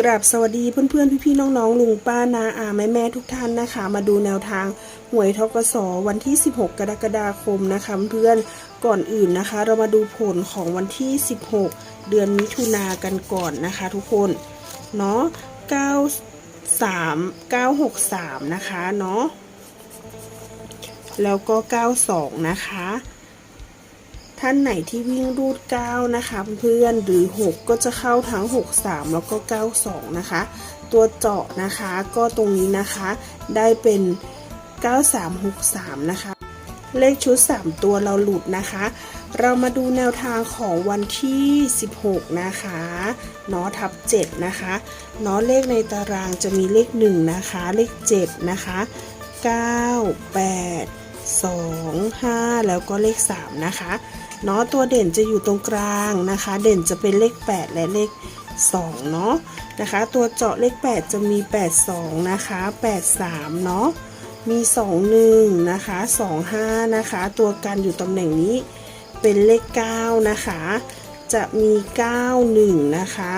กราบสวัสดีเพื่อนๆ พี่ๆ น้องๆ ลุงป้านาอาแม่แม่ทุกท่านนะคะ มาดูแนวทางหวยทกสวันที่ 16 กรกฎาคมนะคะเพื่อนก่อนอื่นนะคะ เรามาดูผลของวันที่ 16 เดือนมิถุนากันก่อนนะคะ ทุกคนเนาะ93 963 นะคะเนาะแล้วก็ 92 นะคะ ท่านไหนที่วิ่งรูด 9 นะคะ เพื่อนหรือ 6 ก็จะเข้าทั้ง 63 แล้วก็ 92 นะคะ ตัวเจาะนะคะก็ตรงนี้นะคะ ได้เป็น 9363 นะคะ เลขชุด 3 ตัวเราหลุดนะคะ เรามาดูแนวทางของวันที่ 16 นะคะเนาะทับ 7 นะคะเนาะเลขในตารางจะมีเลข 1 นะคะ เลข 7 นะคะ 9 8 2 5 แล้วก็เลข 3 นะคะเนาะตัวเด่นจะอยู่ตรงกลางนะคะ เด่นจะเป็นเลข 8 และเลข 2 เนาะนะคะ ตัวเจาะเลข 8 จะมี 82 นะคะ 83 เนาะมี 21 นะคะ 25 นะคะ ตัวกันอยู่ตำแหน่งนี้เป็นเลข 9 นะคะ จะมี 91 นะคะ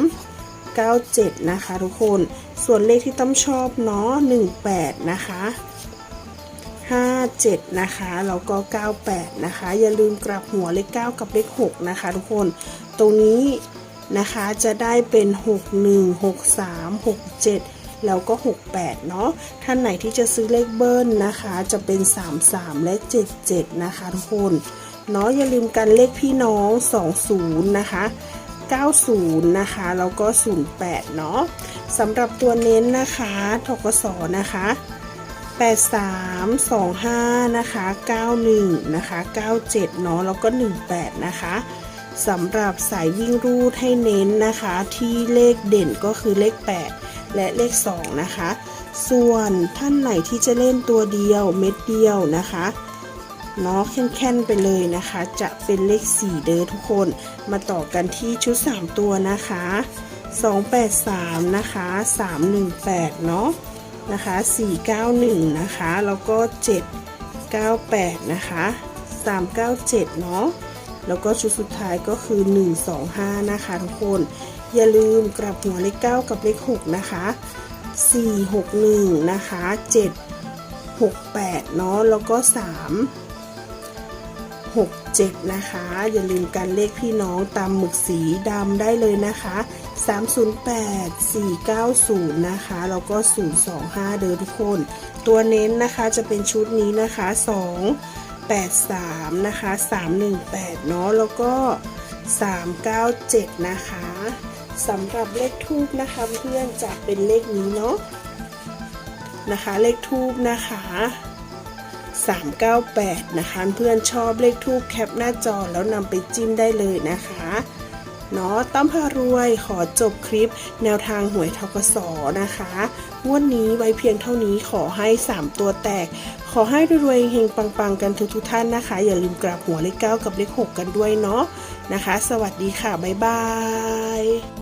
93 97 นะคะทุกคน ส่วนเลขที่ต้อมชอบเนาะ18 นะคะ 57 นะคะ แล้วก็ 98 นะคะ อย่าลืมกลับหัวเลข 9 กับเลข 6 นะคะ ทุกคน ตรงนี้นะคะจะได้เป็น 61 63 67 แล้วก็ 68 เนาะ ท่านไหนที่จะซื้อเลขเบิ้ลนะคะ จะเป็น 33 และ 77 นะคะ ทุกคนเนาะอย่าลืมกันเลขพี่น้อง 20 นะคะ 90 นะคะ แล้วก็ 08 เนาะสำหรับตัวเน้นนะคะทกสนะคะ 83 25 นะคะ 91 นะคะ 97 เนาะ แล้วก็ 18 นะคะสำหรับสายวิ่งรูดให้เน้นนะคะ ที่เลขเด่นก็คือเลข 8 และเลข 2 นะคะ ส่วนท่านไหนที่จะเล่นตัวเดียวเม็ดเดียวนะคะเนาะแค่นๆไปเลยนะคะ จะเป็นเลข 4 เด้อทุกคน มาต่อกันที่ชุด 3 ตัวนะคะ 283 นะคะ 318 เนาะ นะคะ 491 นะคะ แล้วก็ 798 นะคะ 397 เนาะ แล้วก็ชุดสุดท้ายก็คือ 125 นะคะทุกคน อย่าลืมกลับหัวเลข 9 กับเลข 6 นะคะ 461 นะคะ 768 เนาะ แล้วก็ 3 67 นะคะ อย่าลืมกันเลขพี่น้องตามหมึกสีดำได้เลยนะคะ 308 490 นะคะ แล้วก็ 025 เด้อทุกคน ตัวเน้นนะคะจะเป็นชุดนี้นะคะ 283 นะคะ 318 เนาะ แล้วก็ 397 นะคะสำหรับเลขทูบนะคะเพื่อนจะเป็นเลขนี้เนาะนะคะ เลขทูบนะคะ 398 นะคะ เพื่อนชอบเลขทูบแคปหน้าจอแล้วนำไปจิ้มได้เลยนะคะเนาะต้อมพารวยขอจบคลิปแนวทางหวยทกสนะคะงวดนี้ไว้เพียงเท่านี้ขอให้ 3 ตัวแตก ขอให้รวยๆเฮงปังๆ กันทุกๆท่านนะคะ อย่าลืมกราบหัวเลข 9 กับเลข 6 กันด้วยเนาะนะคะ สวัสดีค่ะ บ๊ายบาย